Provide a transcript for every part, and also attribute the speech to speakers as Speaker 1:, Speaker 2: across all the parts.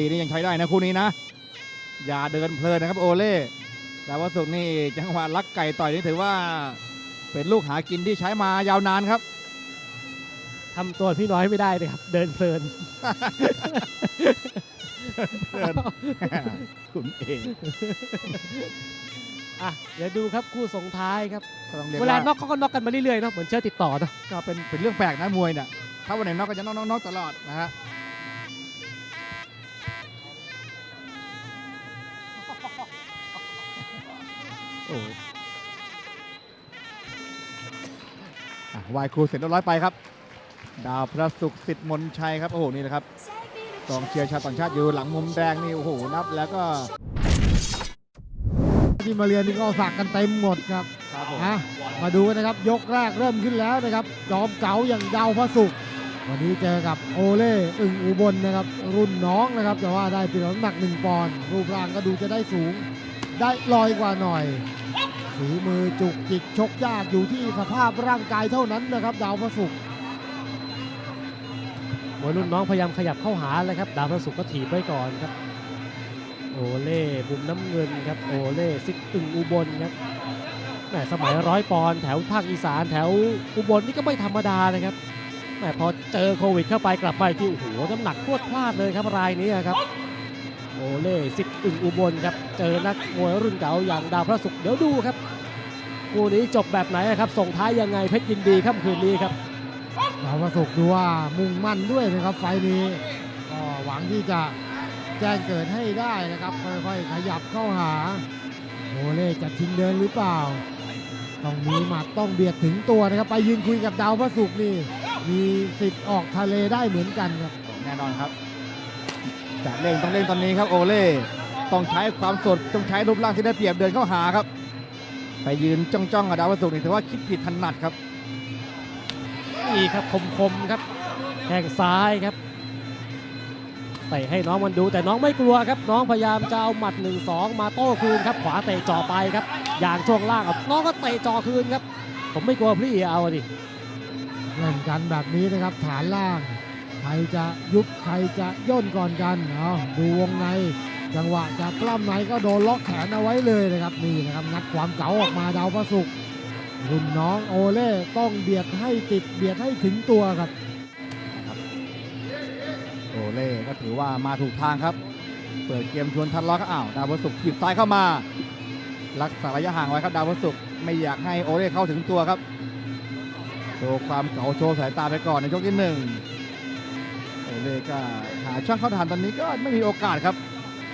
Speaker 1: ตีนี่ยังใช้ได้นะคู่นี้นะ อย่าเดินเพลินนะครับโอเล่แต่ว่าสุกร์นี่จังหวะลักไก่ต่อยนี่ถือว่า เป็นลูกหากินที่ใช้มายาวนานครับ
Speaker 2: ทำตัวพี่น้อยไม่ได้เลยครับ เดินเพลิน
Speaker 1: เพลินคุณเอง
Speaker 2: อะเดี๋ยวดูครับคู่ส่งท้ายครับ
Speaker 1: ก็ต้องเรียก
Speaker 2: เวลา
Speaker 1: ว่า
Speaker 2: น็อกเขาก็น็อกกันมาเรื่อยๆเนาะเหมือนเชื่อติดต่อเนาะ
Speaker 1: ก็เป็นเป็นเรื่องแปลกนะมวยเนี่ยถ้าวันไหนน็อกก็จะน็อกน็อกน็อกตลอดนะฮะ โอ้อะวายครูเสร็จเรียบร้อยไปครับ ดาวพระศุกร์สิทธิ์มนชัยครับ โอ้โห นี่นะครับกองเชียร์ชาวต่างชาติอยู่หลังมุมแดงนี่ โอ้โห นับแล้วก็
Speaker 3: ที่มาเรียนนี่ก็สักกันเต็มหมดครับ
Speaker 1: ครับผม
Speaker 3: ฮะมาดูกันนะครับ ยกแรกเริ่มขึ้นแล้วนะครับ จอมเก๋าอย่างดาวพระศุกร์วันนี้เจอกับโอเล่อึ่งอุบลนะครับ รุ่นน้องนะครับ แต่ว่าได้เปรียบน้ำหนักหนึ่งปอนด์รูปร่างก็ดูจะได้สูง ได้ลอยกว่าหน่อยฝีมือจุกจิกชกยากอยู่ที่สภาพร่างกายเท่านั้นนะครับดาวพระศุกร์
Speaker 2: มวยรุ่นน้องพยายามขยับเข้าหาเลยครับ ดาวพระศุกร์ก็ถีบไว้ก่อนครับ โอเล่บุมน้ำเงินครับ โอเล่ซิกอึงอุบลครับแหมสมัยร้อยปอนแถวภาคอีสานแถวอุบลนี่ก็ไม่ธรรมดานะครับแหมพอเจอโควิดเข้าไปกลับไปที่โอ้โหน้ำหนักพวดพลาดเลยครับรายนี้ครับ โอเล่ซิกอึ่งอุบลครับ เจอนักมวยรุ่นเก่าอย่างดาวพระศุกร์เดี๋ยวดูครับคู่นี้จบแบบไหนครับ ส่งท้ายยังไงเพชรยินดีค่ำคืนนี้ครับ
Speaker 3: ดาวพระศุกร์ดูว่ามุ่งมั่นด้วยนะครับไฟล์นี้ก็หวังที่จะแจ้งเกิดให้ได้นะครับค่อยๆขยับเข้าหาโอเล่จะทิ้งเดินหรือเปล่าต้องมีหมัดต้องเบียดถึงตัวนะครับ ไปยืนคุยกับดาวพระศุกร์นี่มีสิทธิ์ออกทะเลได้เหมือนกันครับ
Speaker 1: แน่นอนครับ จะเร่งต้องเร่งตอนนี้ครับโอเล่ต้องใช้ความสดต้องใช้รูปร่างที่ได้เปรียบเดินเข้าหาครับ ไปยืนจ้องๆกับดาวประสุกนี่ถือว่าคิดผิดถนัดครับ
Speaker 2: นี่ครับคมๆครับแข้งซ้ายครับเตะให้น้องมันดูแต่น้องไม่กลัวครับ น้องพยายามจะเอาหมัด 1 2 มาโต้คืนครับ ขวาเตะจ่อไปครับอย่างช่วงล่างเอาน้องก็เตะจ่อคืนครับ ผมไม่กลัวพี่เอาดิ
Speaker 3: เล่นกันแบบนี้นะครับฐานล่าง ใครจะยุบใครจะย่นก่อนกันเอาดูวงใน จังหวะจะปล้ำในก็โดนล็อกแขนเอาไว้เลยนะครับนี่นะครับงัดความเก๋าออกมาดาวพระศุกร์รุ่นน้องโอเล่ต้องเบียดให้ติดเบียดให้ถึงตัวครับ
Speaker 1: โอเล่ก็ถือว่ามาถูกทางครับ เปิดเกมชวนทันล็อกอ้าวดาวประสุกถีบซ้ายเข้ามา รักษาระยะห่างไว้ครับดาวประสุกไม่อยากให้โอเล่เข้าถึงตัวครับโชว์ความเก๋าโชว์สายตาไปก่อนในยกที่หนึ่ง เล่ก็หาช่องเข้าทานตอนนี้ก็ไม่มีโอกาสครับ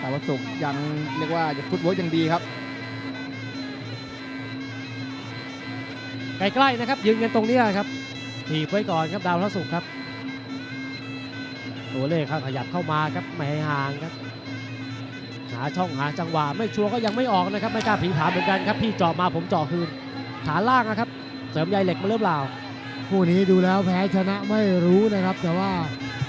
Speaker 1: ดาวประสุกยังเรียกว่าจะฟุตบอลยังดีครับ
Speaker 2: ใกล้ๆนะครับ ยืนกันตรงเนี้ยครับถีบไว้ก่อนครับดาวพระศุกร์ครับโอเล่ครับขยับเข้ามาครับไม่ให้ห่างครับหาช่องหาจังหวะไม่ชัวร์ก็ยังไม่ออกนะครับ ไม่กล้าผีผามเหมือนกันครับ พี่เจาะมาผมเจาะคืนฐานล่างนะครับ เสริมใยเหล็กมาเริ่มเปล่า
Speaker 3: คู่นี้ดูแล้วแพ้ชนะไม่รู้นะครับ แต่ว่า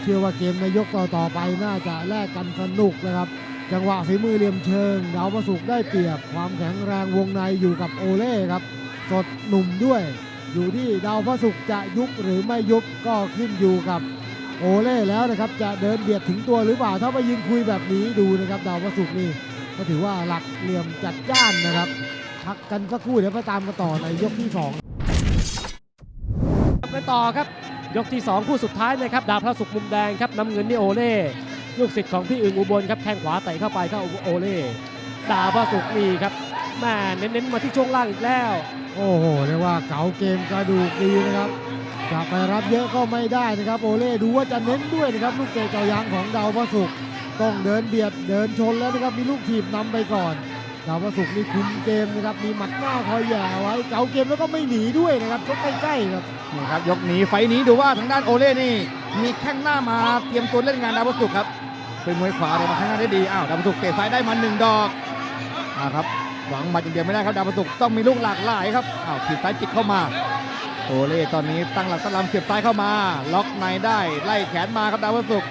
Speaker 3: เชื่อว่าเกมในยกต่อๆไปน่าจะแลกกันสนุกนะครับ จังหวะฝีมือเหลี่ยมเชิงดาวประสุกได้เปรียบ ความแข็งแรงวงในอยู่กับโอเล่ครับ สดหนุ่มด้วย อยู่ที่ดาวพระศุกร์จะยุบหรือไม่ยุบก็ขึ้นอยู่กับโอเล่แล้วนะครับจะเดินเบียดถึงตัวหรือเปล่าถ้าไปยืนคุยแบบนี้ดูนะครับดาวพระศุกร์นี่ก็ถือว่าหลักเหลี่ยมจัดจ้านนะครับพักกันสักครู่เดี๋ยวไปตามกันต่อในยกที่สอง
Speaker 2: กันต่อครับ ยกที่ 2 คู่สุดท้ายนะครับดาวพระศุกมุมแดงครับน้ำเงินนี่โอเล่ลูกศิษย์ของพี่อึ่งอุบลครับแข้งขวาเตะเข้าไปเข้าโอเล่ดาวพระศุกร์นี่ครับแม่เน้นๆมาที่ช่วงล่างอีกแล้ว
Speaker 3: โอ้โหเรียกว่าเก๋าเกมกระดูกดีนะครับจะไปรับเยอะก็ไม่ได้นะครับโอเล่ดูว่าจะเน้นด้วยนะครับลูกเตะเจายางของดาวพระศุกต้องเดินเบียดเดินชนแล้วนะครับมีลูกถีบนำไปก่อนดาวพระศุกนี่คุมเกมนะครับมีหมัดหน้าคอยแย่ไว้เก๋าเกมแล้วก็ไม่หนีด้วยนะครับชกใกล้ๆครับ
Speaker 1: นี่ครับยกนี้ไฟนี้ดูว่าทางด้านโอเล่นี่มีแข้งหน้ามาเตรียมตัวเล่นงานดาวสุกครับเป็นมวยขวาแต่มาข้างหน้าได้ดีอ้าวดาวสุกเตะซ้ายได้มาหนึ่งดอกอ่าครับหวังมาอย่างเดียวไม่ได้ครับดาวสุกต้องมีลูกหลากหลายครับอ้าวถีบซ้ายจิกเข้ามาโอเล่ตอนนี้ตั้งหลักตั้งลำเสียบซ้ายเข้ามา ล็อกในได้ไล่แขนมาครับดาวสุก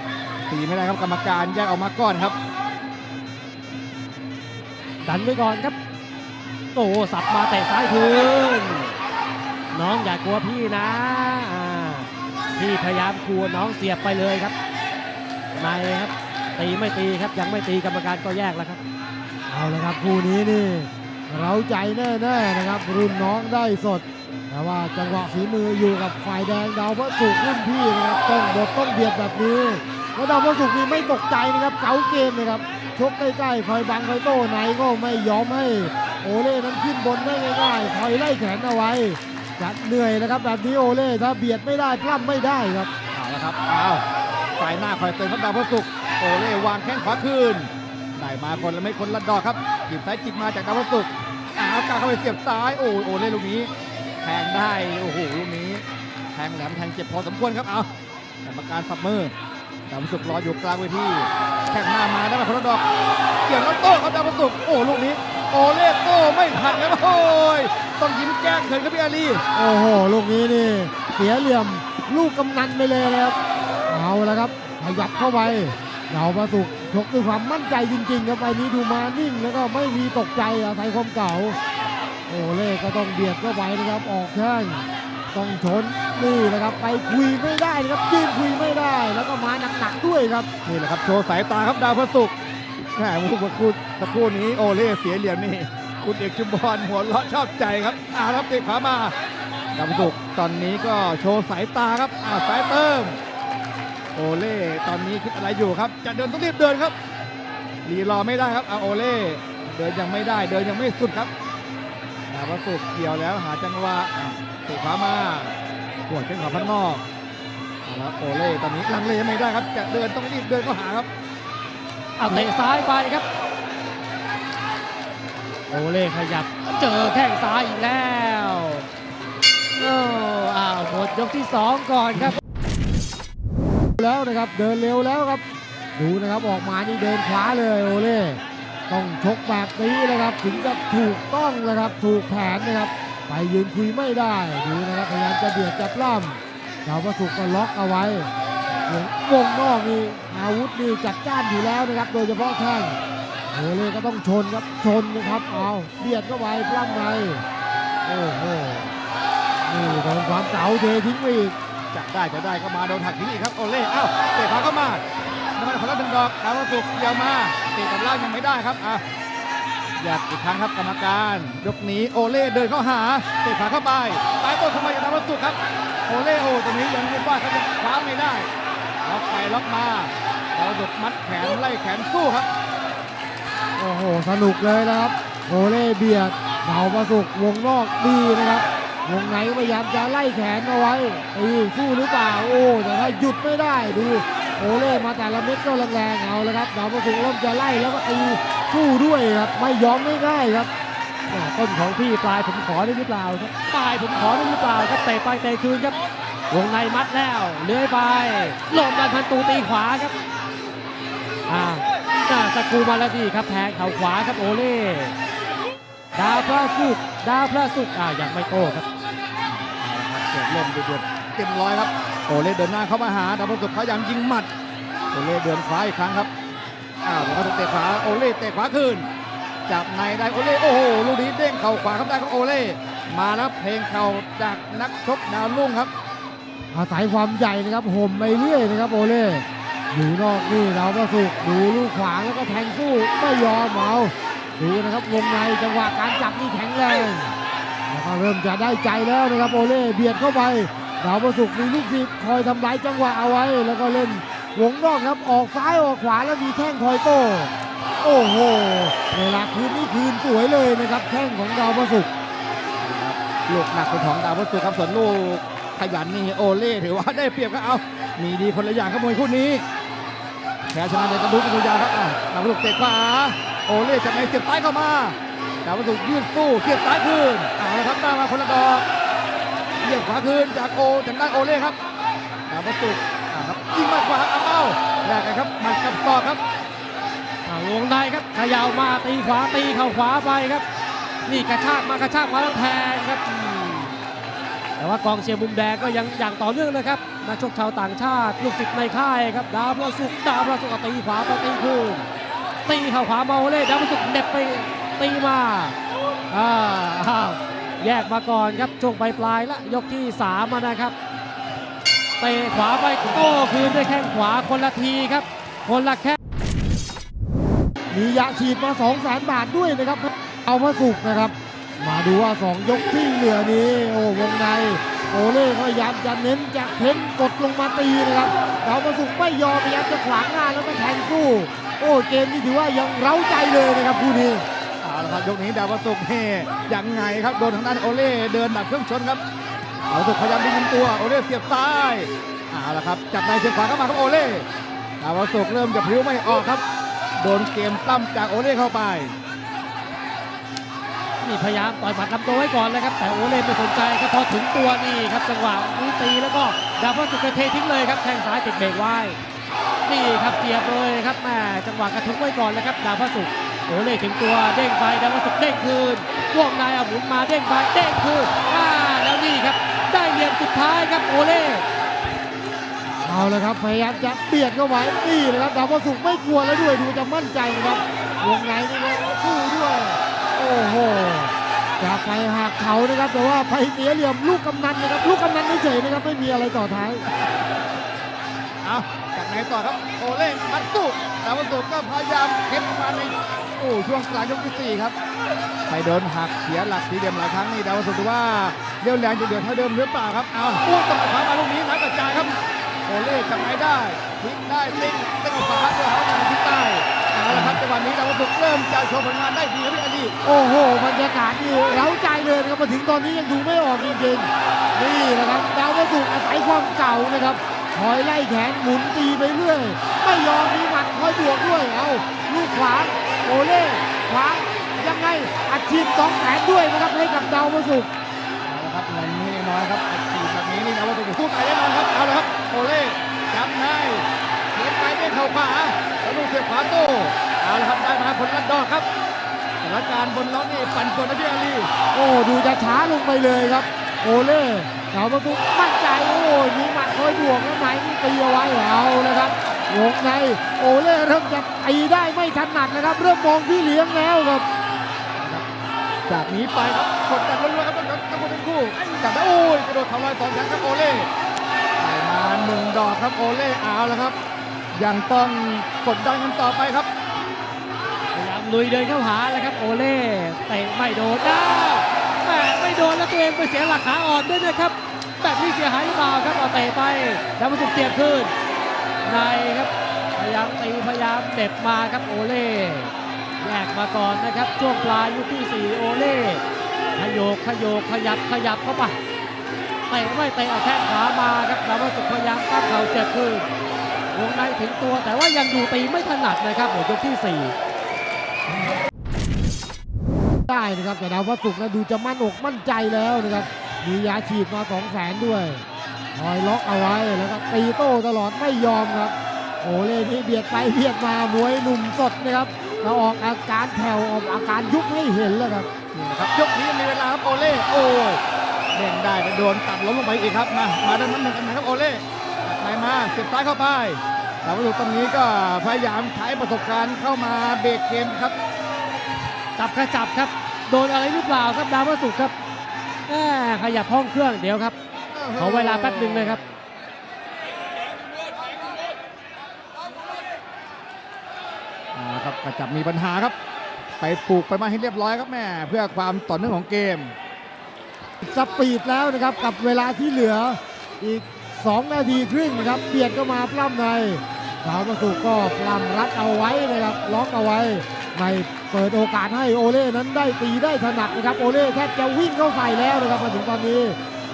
Speaker 1: ตีไม่ได้ครับกรรมการแยกออกมาก่อนครับ
Speaker 2: ดันไว้ก่อนครับโอ้สับมาเตะซ้ายคืน น้องอย่ากลัวพี่นะพี่พยายามกลัวน้องเสียบไปเลยครับในครับตีไม่ตีครับยังไม่ตีกรรมการก็แยกแล้วครับ
Speaker 3: เอาละครับคู่นี้นี่เราใจแน่ๆนะครับ รุ่นน้องได้สดแต่ว่าจังหวะฝีมืออยู่กับฝ่ายแดงดาวพระศุกรุ่นพี่นะครับต้องบดต้องเบียดแบบนี้แล้วดาวพระศุกนี่ไม่ตกใจนะครับเก๋าเกมนะครับชกใกล้ๆคอยบังคอยโต้ไหนก็ไม่ยอมให้โอเล่นั้นขึ้นบนได้ง่ายๆคอยไล่แขนเอาไว้ จัดเหนื่อยนะครับแบบนี้โอเล่ถ้าเบียดไม่ได้ปล้ำไม่ได้ครับ
Speaker 1: เอาละครับอ้าวฝ่ายหน้าคอยเตือนครับดาวพระศุกร์โอเล่วางแข้งขวาคืนได้มาคนละไม่คนละดอกครับจิบซ้ายจิบมาจากดาวพระศุกร์อ้าวกาเข้าไปเสียบซ้ายโอ้โอเล่ลูกนี้แทงได้โอ้โหลูกนี้แทงแหลมแทงเจ็บพอสมควรครับเอากรรมการสับมือดาวพระศุกร์รออยู่กลางเวทีแข้งหน้ามาได้มาคนละดอกเกี่ยวแล้วโต้ครับดาวพระศุกร์โอ้ลูกนี้ โอเล่โต้ไม่ทันครับโอ้ยต้องยิ้มแก้มเขินครับพี่อาลี
Speaker 3: โอ้โหลูกนี้นี่เสียเหลี่ยมลูกกำนันไปเลยนะครับเอาละครับขยับเข้าไปเหนาประสุกชกด้วยความมั่นใจจริงๆครับไฟนี้ดูมานิ่งแล้วก็ไม่มีตกใจอาศัยความเก่า โอ้เล่ก็ต้องเบียดเข้าไปนะครับออกแข้งต้องชนนี่นะครับไปคุยไม่ได้นะครับยืนคุยไม่ได้ แล้วก็มาหนักๆด้วยครับ
Speaker 1: นี่แหละครับโชว์สายตาครับดาวพระศุกร์ แหมเมื่อครู่สักครู่นี้โอเล่เสียเหลี่ยมนี่ คุณเอกชุมพรหัวเราะชอบใจครับอารับเตะขามาดาวพระศุกตอนนี้ก็โชว์สายตาครับอาสายเติม โอเล่ตอนนี้คิดอะไรอยู่ครับ จะเดินต้องรีบเดินครับรีรอไม่ได้ครับอาโอเล่เดินยังไม่ได้เดินยังไม่สุดครับดาวพระศุกเกี่ยวแล้วหาจังหวะอะเตะขามาหัวดขึ้นขวาพันนอกเอาละโอเล่ตอนนี้ลังเลยังไม่ได้ครับ จะเดินต้องรีบเดินเข้าหาครับ
Speaker 2: เอาเตะซ้ายไปครับ โอเล่ขยับเจอแข้งซ้ายอีกแล้วโอ้อ้าวหมดยกที่ 2 ก่อนครับ
Speaker 3: แล้วนะครับเดินเร็วแล้วครับ ดูนะครับออกมานี่เดินขวาเลยโอเล่ต้องชกแบบนี้นะครับ ถึงจะถูกต้องนะครับถูกแผนนะครับ ไปยืนคุยไม่ได้ดูนะครับพยายามจะเบียดจะปล้ำดาวประสุกก็ล็อกเอาไว้ วงนอกนี่อาวุธนี่จัดจ้านอยู่แล้วนะครับ โดยเฉพาะแข้งโอเล่ก็ต้องชนครับชนนะครับเอาเบียดเข้าไปปล้ำในโอ้โหนี่โดนความเก๋าเททิ้งไปอีก
Speaker 1: จะได้จะได้ก็มาโดนหักทิ้งอีกครับโอเล่เอ้าเตะขวาเข้ามาน้ำมันขอรับหนึ่งดอกดาวพระศุกเกี่ยวมาเตะกับล่างยังไม่ได้ครับอะอยากอีกครั้งครับกรรมการยกนี้โอเล่เดินเข้าหาเตะขาเข้าไปตายต้นเข้ามาจากดาวพระศุกครับโอเล่โอ้ตรงนี้ยังยืนว่าเขาจะคว้าไม่ได้ ล็อกไปล็อกมาดาวพระศุกร์มัดแขนไล่แขนสู้ครับ
Speaker 3: โอ้โห สนุกเลยนะครับโอเล่เบียดเหนาประสุกวงนอกดีนะครับ วงในก็พยายามจะไล่แขนเอาไว้ตีสู้หรือเปล่า โอ้แต่ถ้าหยุดไม่ได้ดู โอเล่มาแต่ละเม็ดก็แรงๆเอาเลยครับเหนาประสุกเริ่มจะไล่แล้วก็ตีสู้ด้วยครับไม่ยอมง่ายๆครับ
Speaker 2: แม่ต้นของพี่ปลายผมขอได้หรือเปล่าครับปลายผมขอได้หรือเปล่าครับเตะไปเตะคืนครับ วงในมัดแล้วเลื้อยไปหลมดันพันตูตีขวาครับอ่าหน้าสกูมาแล้วดีครับแทงเข่าขวาครับโอเล่ดาวพระสุกดาวพระสุกอ่ายังไม่โต้ครับ
Speaker 1: เกิดเล่นเดือดเต็มร้อยครับโอเล่เดินหน้าเข้ามาหาดาวพระศุกพยายามยิงหมัดโอเล่เดินขวาอีกครั้งครับอ้าวดาวพระศุกเตะขวาโอเล่เตะขวาคืนจับในได้โอเล่โอ้โหลูกนี้เด้งเข่าขวาครับได้ครับโอเล่มาแล้วเพลงเข่าจากนักชกดาวรุ่งครับ
Speaker 3: อาศัยความใหญ่นะครับห่มไปเรื่อยนะครับโอเล่อยู่นอกนี่เราก็สุกดูลูกขวางแล้วก็แทงสู้ไม่ยอมเอาดูนะครับวงในจังหวะการจับนี่แข็งแรงแล้วก็เริ่มจะได้ใจแล้วนะครับโอเล่เบียดเข้าไปดาวประสุกมีลูกศิษคอยทำลายจังหวะเอาไว้ แล้วก็เล่นวงนอกครับออกซ้ายออกขวาแล้วมีแข้งคอยโต้โอ้โหเวลาคืนนี่คืนสวยเลยนะครับแข้งของดาวประสุก
Speaker 1: ลูกหนักเป็นของดาวพระศุกครับส่วนลูก ขยันนี่โอเล่ถือว่าได้เปรียบก็เอา มีดีคนละอย่างครับมวยคู่นี้แพ้ชนะในกระดูกกระดูกยาครับอะดาวพระศุกเตะขวาโอเล่จากในเสียบซ้ายเข้ามาดาวพระศุกยืดสู้เสียบซ้ายคืนเอาละครับได้มาคนละดอกเสียบขวาคืนจากโอจากด้านโอเล่ครับดาวพระศุกร์อะครับยิงมาขวาเอาเอาแลกกันครับมัดกับศอครับ
Speaker 2: วงในครับขยาวมาตีขวาตีเข่าขวาไปครับ นี่กระชากมากระชากมาแล้วแทงครับ แต่ว่ากองเชียร์มุมแดงก็ยังอย่างต่อเนื่องนะครับนักชกชาวต่างชาติ ลูกศิษย์ในค่ายครับดาวพระศุกดาวพระศุกตีขวาไปตีคืนตีเข่าขวาเมาเล่ดาวพระศุกเด็บไปตีมาอ่าอ้าวแยกมาก่อนครับช่วงปลายปลายละยกที่สามนะครับเตะขวาไปโต้คืนด้วยแข้งขวาคนละทีครับ คนละแข้ง
Speaker 3: มียาฉีดมา2 0 0 0 0 0 บาทด้วยนะครับ เอาพระสุกนะครับ มาดูว่า 2 ยกที่เหลือนี้ โอ้วงใน โอเล่พยายามจะเน้นจะเค้นกดลงมาตีนะครับดาวประสุกไม่ยอมพยายามจะขวางหน้าแล้วก็แทงสู้ โอ้เกมนี้ถือว่ายังเร้าใจเลยนะครับคู่นี้
Speaker 1: เอาละครับยกนี้ดาวประสุกเฮยังไงครับโดนทางด้านโอเล่เดินดับเครื่องชนครับดาวประสุกพยายามดึงตัวโอเล่เสียบซ้ายเอาละครับจับในเสียบขวาเข้ามาครับโอเล่ดาวประสุกเริ่มจะพลิ้วไม่ออกครับ โดนเกมตั้มจากโอเล่เข้าไป
Speaker 2: นี่พยายามต่อยหมัดลำตัวไว้ก่อนเลยครับ แต่โอเล่ไม่สนใจครับพอถึงตัวนี่ครับจังหวะนี้ตีแล้วก็ดาวพระสุกเททิ้งเลยครับแข้งซ้ายติดเบรกไว้นี่ครับเสียบเลยครับแม่จังหวะกระทุ้งไว้ก่อนเลยครับดาวพระสุกโอเล่ถึงตัวเด้งไปดาวพระสุกเด้งคืนพวงในเอาหมุนมาเด้งไปเด้งคืนอ่าแล้วนี่ครับ ได้เหลี่ยมสุดท้ายครับโอเล่
Speaker 3: เอาเลยครับพยายามจะเบียดเข้าไว้นี่นะครับดาวพระสุกไม่กลัวแล้วด้วยดูจะมั่นใจนะครับวงในนี่ก็สู้ด้วย อ้โหจะไปหักเขานะครับ แต่ว่าไปเสียเหลี่ยมลูกกำนันนะครับ ลูกกำนันเฉยๆนะครับ ไม่มีอะไรต่อท้าย
Speaker 1: เอาจากไหนต่อครับโอเล่มัดสู้ดาวประสุก็พยายามเข็นมาในโอ้ช่วงกลางยกที่สี่ครับไปโดนหักเสียหลักสีเดียมหลายครั้งนี่ดาวสุกดูว่าเรี่ยวแรงจะเดือดเท่าเดิมหรือเปล่าครับเอาพูดกับขวามาลูกนี้นักกระจายครับโอเล่จับไหนได้พลิกได้ติ้งติ้งขวาด้วยเขาทางทิศใต้ เอาละครับจังหวะนี้ดาวประสุกเริ่มจะโชว์ผลงานได้ดีครับพี่อดี
Speaker 3: โอ้โหบรรยากาศนี่เร้าใจเลยนะครับมาถึงตอนนี้ยังดูไม่ออกจริงๆนี่นะครับดาวพระสุกอาศัยความเก่านะครับคอยไล่แขนหมุนตีไปเรื่อยไม่ยอมมีหมัดคอยบวกด้วยเอาลูกขวางโอเล่ขวางยังไงอัดฉีดสองแขนด้วยนะครับให้กับดาวพระสุก
Speaker 1: เอาละครับเงินไม่น้อยครับอัดฉีดแบบนี้นี่ดาวประสุกสู้ตายแน่นอนครับเอาละครับโอเล่จับในเขียนไปด้วยเข่าขวาแล้วลูกเสียบขวาโต้เอาละครับได้มาผลลัดดอกครับสถานการณ์บนล็อกนี่ปั่นป่วนนะพี่อาลี
Speaker 3: โอ้ดูจะช้าลงไปเลยครับ โอเล่ดาวประสุกมั่นใจโอ้ยมีหมัดคอยบวกแล้วไหนนี่ตีเอาไว้เอานะครับวงในโอเล่เริ่มจะตีได้ไม่ถนัดนะครับ เริ่มมองพี่เลี้ยงแล้วครับ
Speaker 1: จากนี้ไปครับกดดันล้วนๆครับทั้งทั้งหมดทั้งคู่จับได้โอ้ยกระโดดเข่าลอยสองครั้งครับโอเล่ได้มาหนึ่งดอกครับโอเล่เอาละครับ ยังต้องกดดันกันต่อไปครับ
Speaker 2: พยายามลุยเดินเข้าหาแล้วครับโอเล่เตะไม่โดนอ้าแม่ไม่โดนแล้วตัวเองไปเสียหลักขาอ่อนด้วยนะครับ แบบนี้เสียหายหรือเปล่าครับเอาเตะไปดาวประสุกเสียบขึ้นในครับพยายามตีพยายามเด็บมาครับโอเล่แยกมาก่อนนะครับช่วงปลายยกที่สี่โอเล่ขยโยกขยโยกขยับขยับเข้าไปเตะไม่เตะเอาแข้งขวามาครับดาวประสุกพยายามตั้งเข่าเจ็บขึ้น วงในถึงตัวแต่ว่ายังดูตีไม่ถนัดนะครับหมดยกที่สี่
Speaker 3: ได้นะครับแต่ดาวพระศุกร์นะดูจะมั่นอกมั่นใจแล้วนะครับมียาฉีดมาสองแสนด้วยคอยล็อกเอาไว้แล้วก็ตีโต้ตลอดไม่ยอมครับโอเล่นี่เบียดไปเบียดมามวยหนุ่มสดนะครับเราออกอาการแผ่วออกอาการยุบให้เห็นแล้วครับ
Speaker 1: นี่นะครับยกนี้มีเวลาครับโอเล่โอ้ยเด้งได้แต่โดนตัดล้มลงไปอีกครับมามาดันนั้นหนึ่งกันนะครับโอเล่ ตัดไปมาเสียบซ้ายเข้าไปแต่วัตถุตรงนี้ก็พยายามใช้ประสบการณ์เข้ามาเบรกเกมครับ
Speaker 2: จับกระจับครับ โดนอะไรหรือเปล่าครับดาวพระศุกร์ครับแหม่ขยับห้องเครื่องเดี๋ยวครับ ขอเวลาแป๊บหนึ่งนะครับ
Speaker 1: อ่าครับกระจับมีปัญหาครับ ไปปลูกไปมาให้เรียบร้อยครับแม่เพื่อความต่อเนื่องของเกม
Speaker 3: สปีดแล้วนะครับกับเวลาที่เหลืออีก 2 นาทีครึ่งนะครับเบียดก็มาปล้ำในดาวประสุกก็ปล้ำรัดเอาไว้นะครับล็อกเอาไว้ไม่เปิดโอกาสให้โอเล่นั้นได้ตีได้ถนัดนะครับโอเล่แทบจะวิ่งเข้าใส่แล้วนะครับมาถึงตอนนี้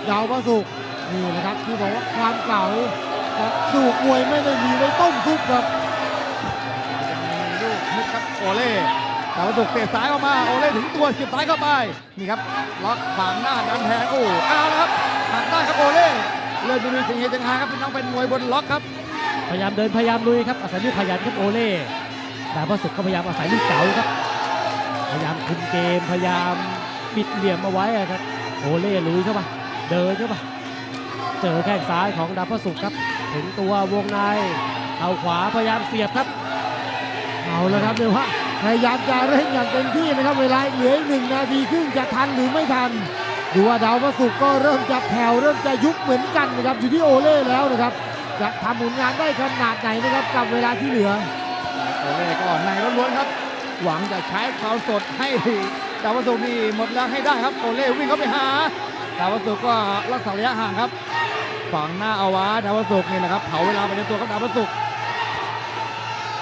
Speaker 3: ดาวประสุกนี่นะครับที่บอกว่าความเก่ากระดูกมวยไม่ได้มีไว้ต้มซุปครับ
Speaker 1: ยังมีลูกนึกครับโอเล่แต่ว่าถูกเตะซ้ายเข้ามาโอเล่ถึงตัวเสียบซ้ายเข้าไปนี่ครับล็อกขวางหน้าดันแทงโอ้เอาละครับ เริ่มจะมีสิ่งเฮจังหาครับพี่น้องเป็นมวยบนล็อกครับ
Speaker 2: พยายามเดินพยายามลุยครับอาศัยลูกขยันครับโอเล่ดาวพระศุกก็พยายามอาศัยลูกเก๋าครับ พยายามคุมเกมพยายามบิดเหลี่ยมเอาไว้ครับโอเล่ลุยเข้าไปเดินเข้าไปเจอแข้งซ้ายของดาวพระศุกร์ครับ ถึงตัววงในเข่าขวาพยายามเสียบครับ
Speaker 3: เอาละครับเดี๋ยวว่าพยายามจะเร่งอย่างเต็มที่นะครับ เวลาเหลือหนึ่งนาทีครึ่งจะทันหรือไม่ทัน ดูว่าดาวพระศุกร์ก็เริ่มจะแผ่วเริ่มจะยุบเหมือนกันนะครับอยู่ที่โอเล่แล้วนะครับ จะทำผลงานได้ขนาดไหนนะครับกับเวลาที่เหลือ
Speaker 1: โอเล่ก็ในล้วนๆครับ หวังจะใช้ความสดให้ดาวพระศุกร์นี่หมดแรงให้ได้ครับโอเล่วิ่งเข้าไปหาดาวพระศุกร์ก็รักษาระยะห่างครับฝังหน้าเอาไว้ดาวพระศุกร์นี่นะครับเผาเวลาไปในตัวครับดาวพระศุกร์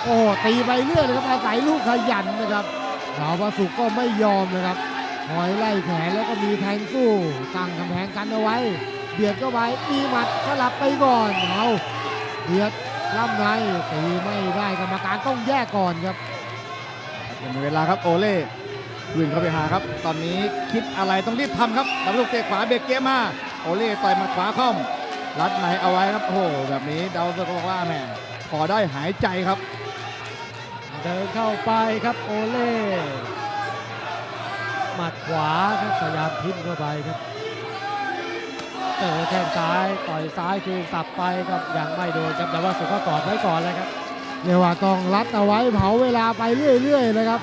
Speaker 3: โอ้ตีไปเรื่อยเลยครับอาศัยลูกขยันนะครับดาวประสุกก็ไม่ยอมนะครับ คอยไล่แขนแล้วก็มีแทงสู้ตั้งกำแพงกันเอาไว้ เบียดเข้าไปมีหมัดสลับไปก่อนเอาเบียดล่ำในตีไม่ได้กรรมการต้องแยกก่อนครับ
Speaker 1: ยังมีเวลาครับโอเล่วิ่งเข้าไปหาครับ ตอนนี้คิดอะไรต้องรีบทำครับดาวพระศุกร์เตะขวาเบรกเกมมาโอเล่ต่อยหมาขวาค่อมรัดในเอาไว้ครับโอ้โหแบบนี้ดาวพระศุกร์ก็บอกว่าแหมขอได้หายใจครับ
Speaker 2: เดินเข้าไปครับโอเล่ หมัดขวาครับพยายามทิ่มเข้าไปครับเจอแข้งซ้ายต่อยซ้ายคือสับไปครับยังไม่โดนครับแต่ว่าสุกก็กอดไว้ก่อนเลยครับ
Speaker 3: เรียกว่าต้องรัดเอาไว้เผาเวลาไปเรื่อยๆนะครับ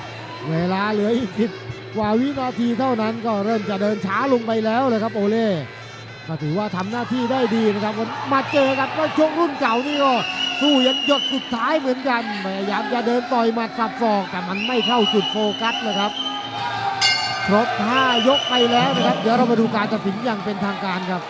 Speaker 3: เวลาเหลืออีกสิบกว่าวินาทีเท่านั้นก็เริ่มจะเดินช้าลงไปแล้วเลยครับโอเล่ก็ถือว่าทำหน้าที่ได้ดีนะครับวันมาเจอกับนักชกรุ่นเก่านี่ก็สู้ยันหยดสุดท้ายเหมือนกันพยายามจะเดินต่อยหมัดสับศอกแต่มันไม่เข้าจุดโฟกัสเลยครับ ครบ 5 ยกไปแล้วนะครับ เดี๋ยวเรามาดูการตัดสินอย่างเป็นทางการ
Speaker 2: ครับ